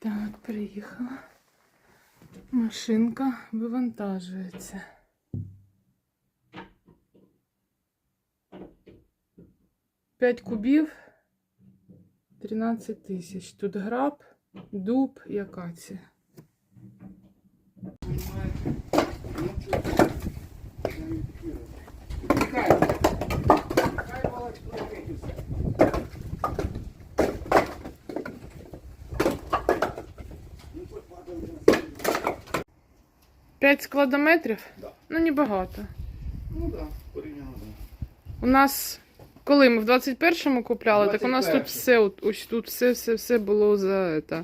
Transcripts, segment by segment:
Так, приїхала. Машинка вивантажується. П'ять кубів, 13 тисяч. Тут граб, дуб і акація. П'ять складометрів? Да. Ну, небагато. Ну так, да, порівняно. Да. У нас, коли ми в 21-му купляли, так у нас тут 21. все, от, ось тут все, все, все було за это.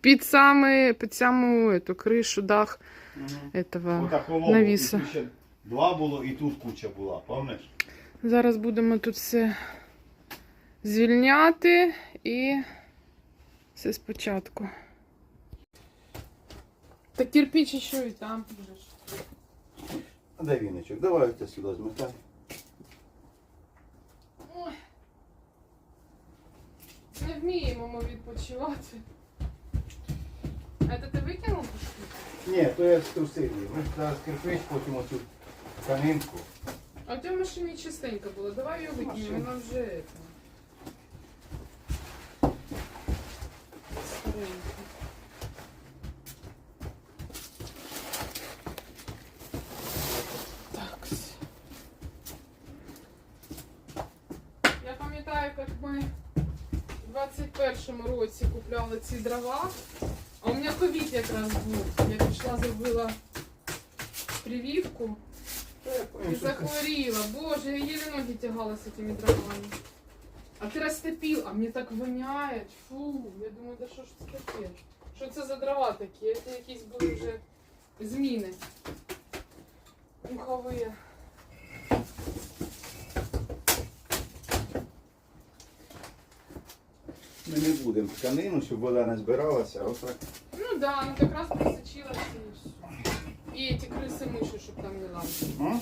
Під саме, під саму эту, кришу, дах этого Отак волого, навіса. і тут ще Два було і тут куча була, пам'ятаєш? Зараз будемо тут все звільняти і все спочатку. Та кирпич ще і там. ж. А віночок? Давай я сюди зметай. Ой. Не вміємо ми відпочивати. А це ти викинув? Ні, то я струсив її. Ми ж зараз кирпич, потім оцю тканинку. А тебе в машині чистенько було. Давай її викинемо, вона вже это. Старенька. Так. Я пам'ятаю, як ми в 21-му році купляли ці дрова. А у мене ковід якраз був. Я пішла, зробила прививку. І захворіла. Боже, я еле ноги тягала з цими дровами. А ти розтопив, а мені так воняє. Фу, я думаю, да що ж це таке? Що це за дрова такі? Це якісь були вже зміни. Мухові. Не будемо тканину, щоб вода не збиралася, а отак. Ну да, ну якраз просочилася і все. І ті криси миші, щоб там не лазили. А?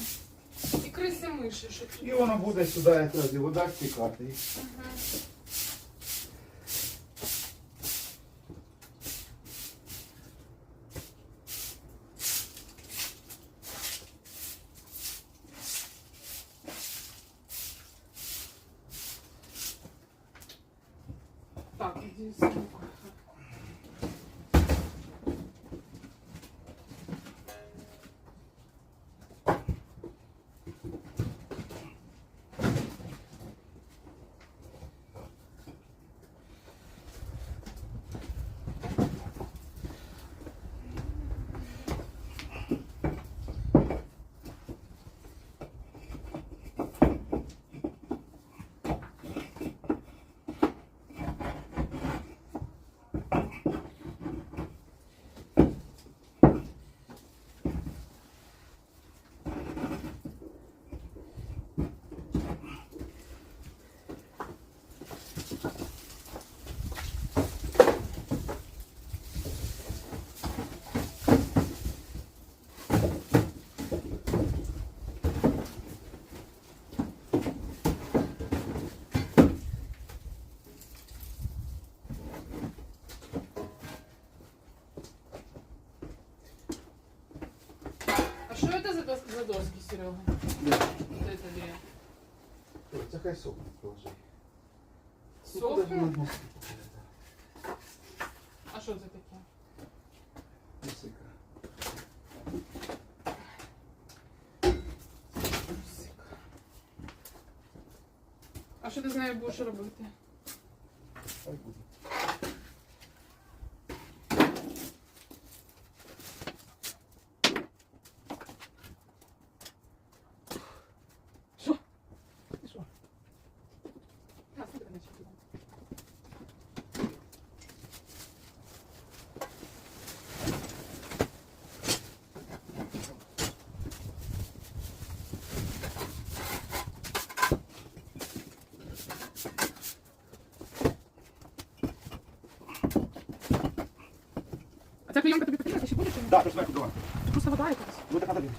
І криси миші, щоб. І воно буде сюди якраз і вода стікати. Ага. Так, иди сумку. А что это за, дос- за доски, Серега? Да. Вот это две. Ой, Це хай сохне, положи. Ну, Сохне? куди ж воно? А що це таке? Мусика. А що ти з нею будеш робити? Хай буде. Що? Що? А ця клейонка тобі потрібна? Ти ще будеш? Да, то зверху давай. Тут просто вода якась. Ну так надо бігти.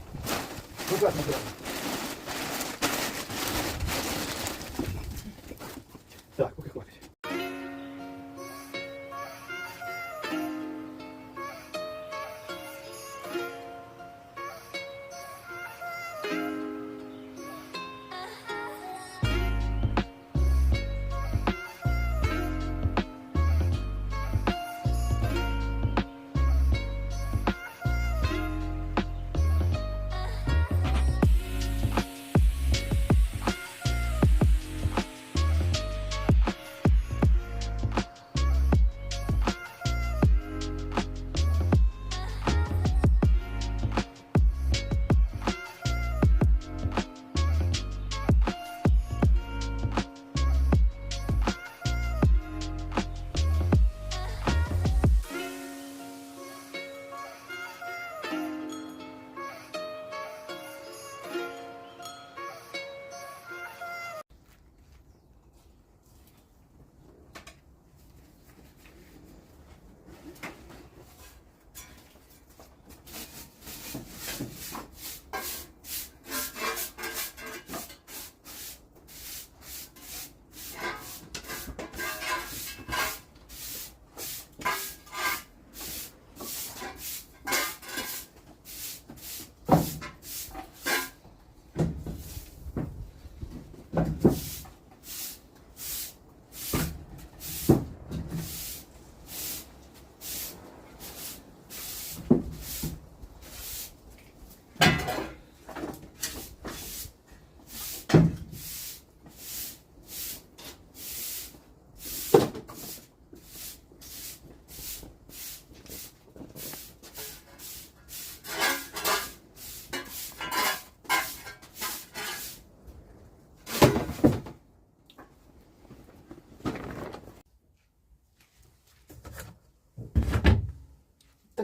Ну так, надо.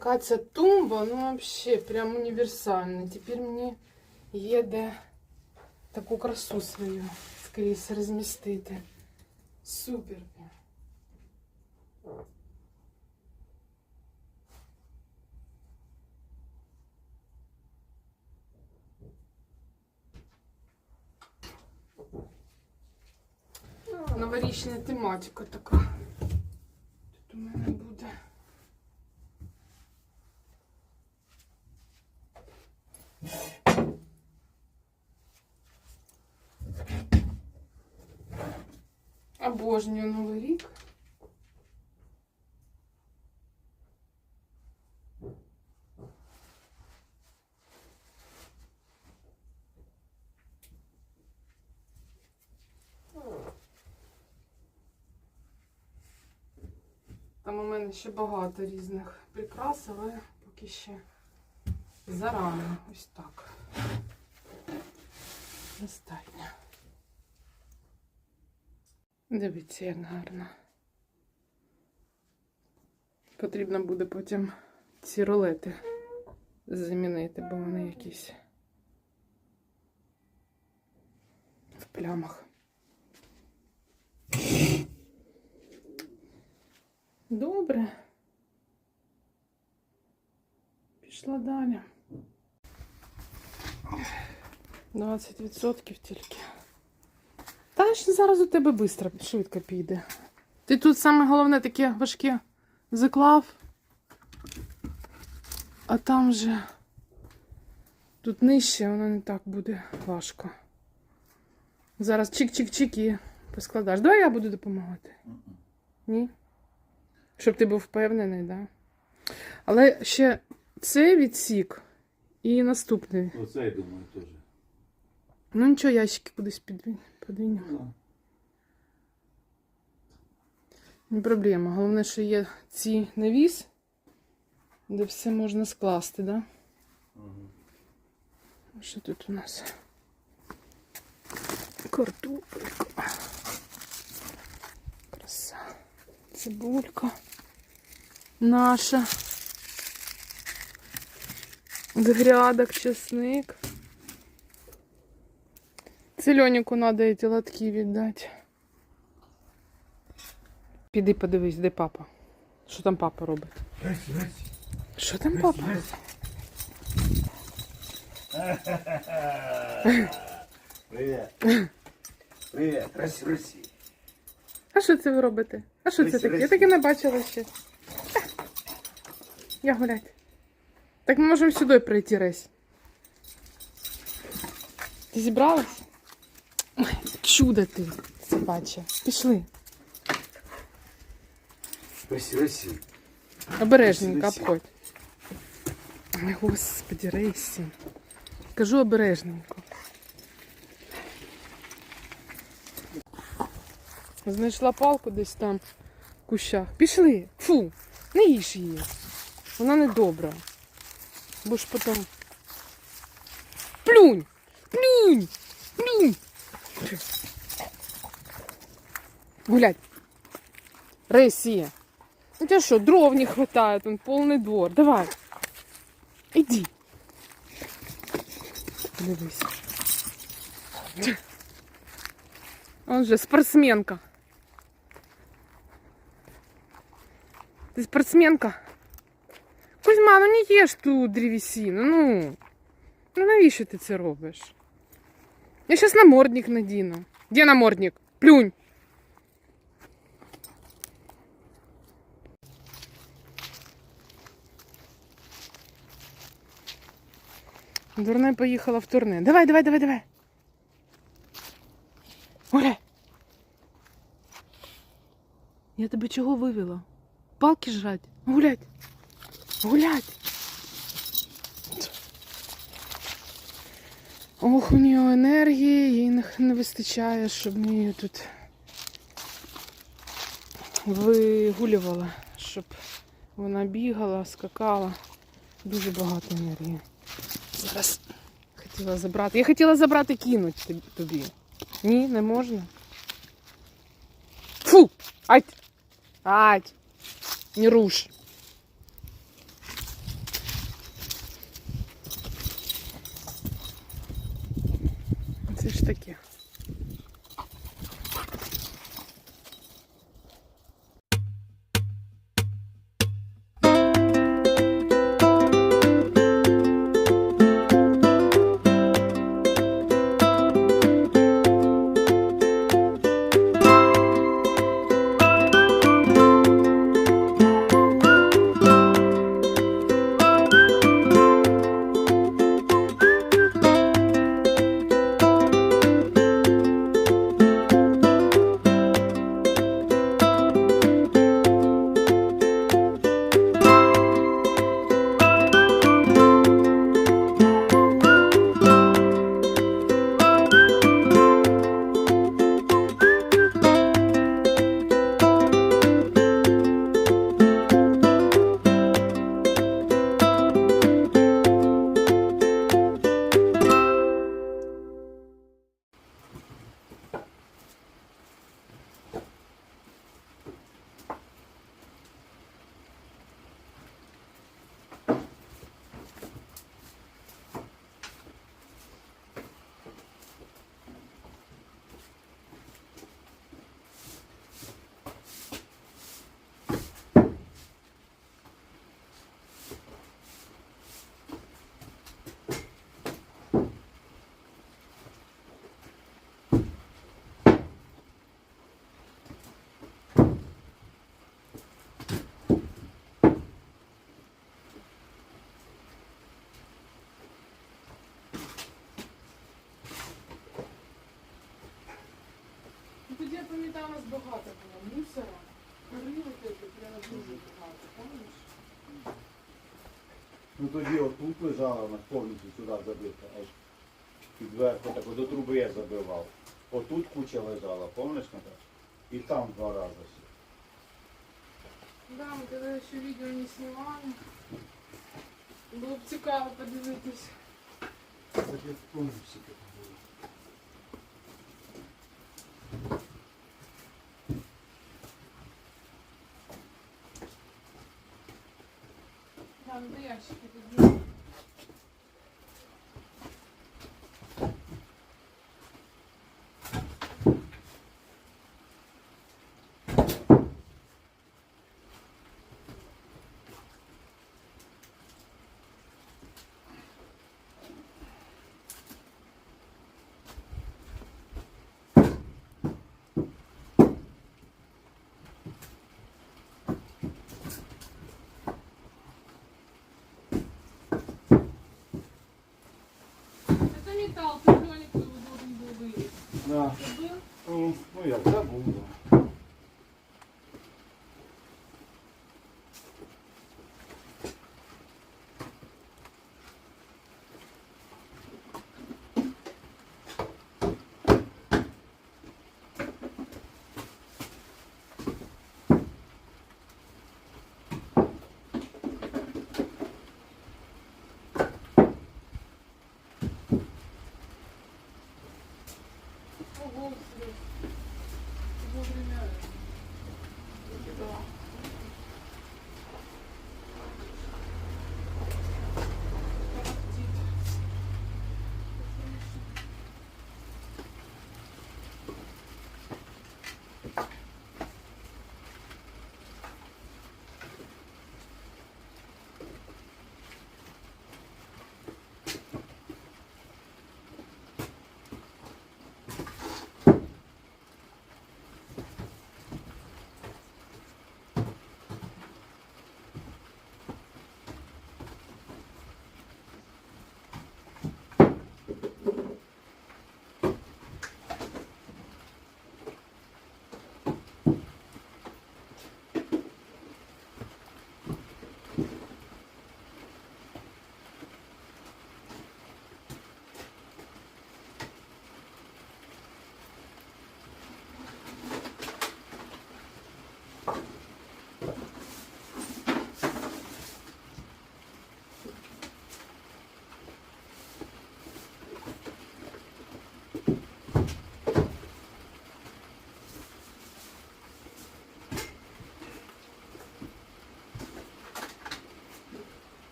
Така ця тумба, ну вообще прям універсальна. Тепер мені є де таку красу свою скрізь розмістити. Супер. Новорічна тематика така. Обожнюю Новий рік. Там у мене ще багато різних прикрас, але поки ще зарано. Ось так. Достатньо. Дивіться, як гарно. Потрібно буде потім ці рулети замінити, бо вони якісь в плямах. Добре. Пішла далі. 20% тільки. Ж зараз у тебе швидко, швидко піде. Ти тут саме головне таке важке заклав, а там же тут нижче, воно не так буде важко. Зараз чик-чик-чик і поскладаш. Давай я буду допомагати. Ні? Щоб ти був впевнений, так? Да? Але ще цей відсік і наступний. Оце, я думаю, теж. Ну нічого, ящики кудись підвінь. Подвінь. Ну, Не проблема. Головне, що є ці навіс, де все можна скласти, да? А Що тут у нас? Картопелька. Краса. Цибулька. Наша. З грядок чесник. Цельоніку треба ці лотки віддати. Піди подивись, де папа. Що там папа робить? Що там папа? Привіт. Привіт, Ресі, Ресі. А що це ви робите? А що це таке? Я таке не бачила ще. Я гулять. Так ми можемо сюди прийти, Ресь. Ти зібралась? Чудо ти, собаче. Пішли. Ресі, Ресі. Обережненько, обходь. Ой, господи, Ресі. Кажу обережненько. Знайшла палку десь там в кущах. Пішли. Фу, не їж її. Вона не добра. Бо ж потім. Плюнь! Плюнь! Плюнь! Гулять. Ресі. У тебя что, дров не хватает, он полный двор. Давай. Иди. Дивись. Он же спортсменка. Ти спортсменка? Кузьма, ну не їж ту древесину, ну. Ну навіщо ти це робиш? Я зараз намордник надіну. Де намордник? Плюнь. Дурне поїхала в турне. Давай, давай, давай, давай. Оля. Я тебе чого вивела? Палки жрать? Гулять. Гулять. Ох, у нього енергії, їй не- вистачає, щоб ми її тут вигулювала, щоб вона бігала, скакала. Дуже багато енергії. Зараз хотіла забрати. Я хотіла забрати кинуть тобі. Ні, не можна. Фу! Ать! Ать! Не руш. Пам'ятаю, у нас багато було мусора. Корили такі, прямо дуже багато, пам'ятаєш? Ну тоді отут лежала, вона повністю сюди забита. Аж під верху, так до труби я забивав. Отут куча лежала, пам'ятаєш Наташа? І там два рази. Да, ми тоді ще відео не знімали. Було б цікаво подивитись. Так я таке було. Там де ящики тоді. Это металл, ты Лёник его должен был вывести. Да. Ты был? Ну, ну як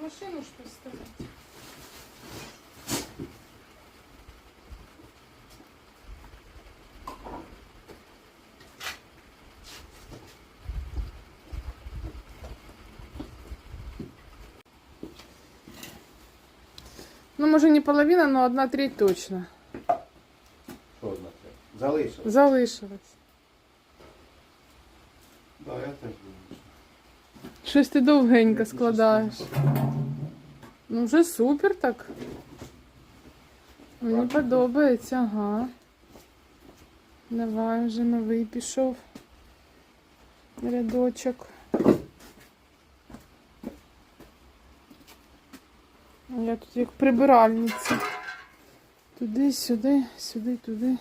Машину что поставить. Ну, може, не половина, но одна треть точно. Що одна це? Залишив. Залишилось. Да, я теж думаю. Щось ти довгенько складаєш. Ну, вже супер так. Мені Ладно. подобається, ага. Давай вже новий пішов. Рядочок. Я тут як прибиральниця. Туди, сюди, сюди, туди.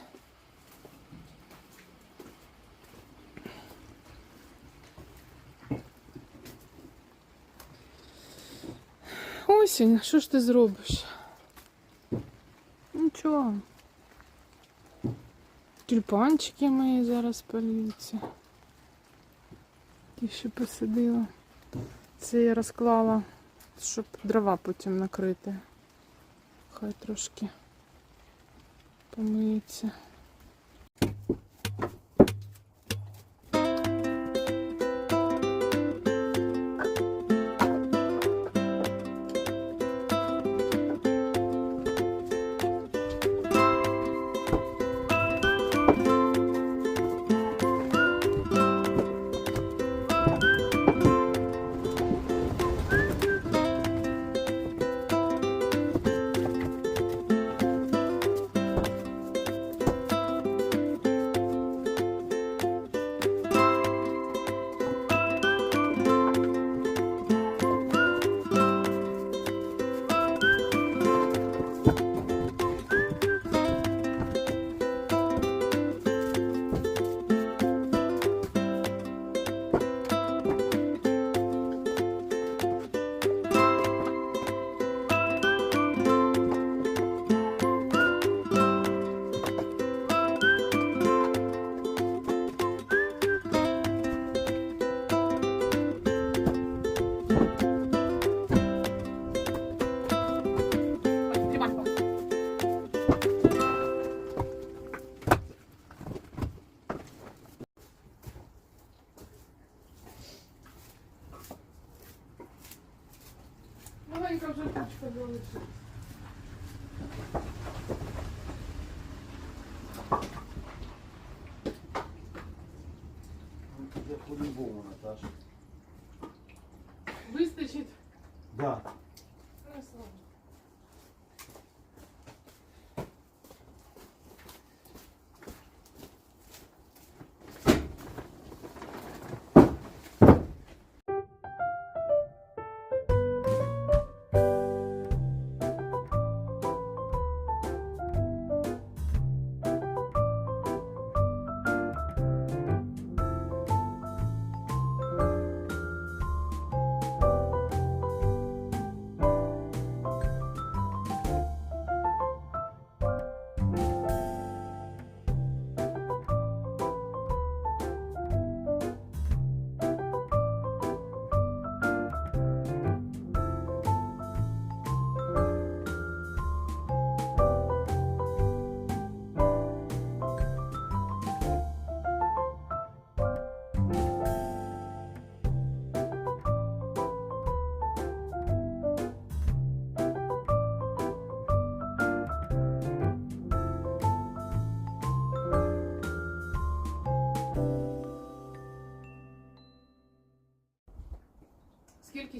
Осінь, що ж ти зробиш? Нічого. Тюльпанчики мої зараз полюються. Ті, що посадила. Це я розклала, щоб дрова потім накрити. Хай трошки помиється.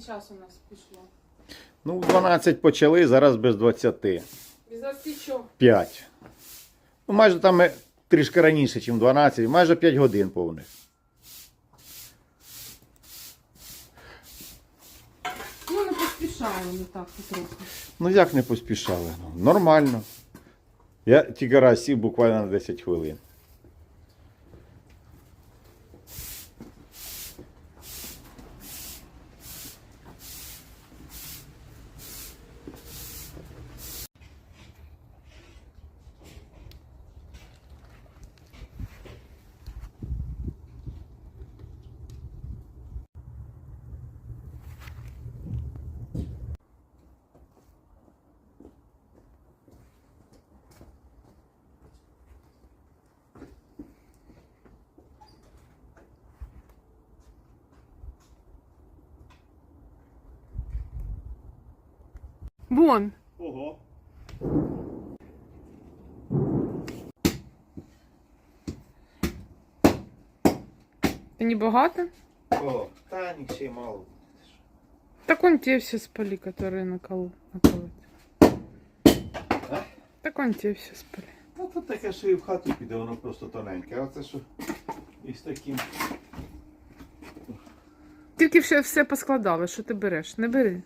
Часу у нас пішло? Ну, 12 почали, зараз без 25. І за що? Ну, майже там е, трішки раніше, ніж 12, майже 5 годин повних. Ну, не поспішали ми так потроху. Ну як не поспішали? Ну, нормально. Я тільки раз сів буквально на 10 хвилин. Вон. Ого. Це не багато? О, та ні, ще мало. Так он те все спали, которые накол... наколоти. А? Так он те все спали. Ну, тут таке, що і в хату піде, воно просто тоненьке. А це що із таким. Тільки все, все поскладали, що ти береш? Не бери.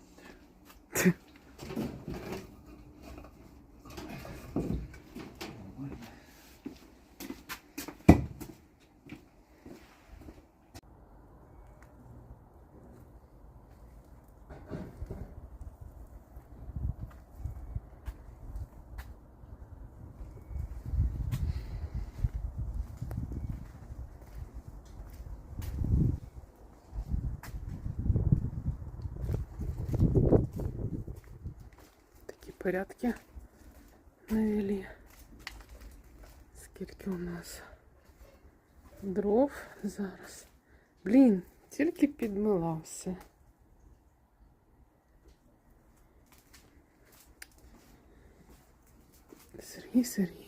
порядки навели. Скільки у нас дров зараз. Блін, тільки підмилався. Сергій Сергій.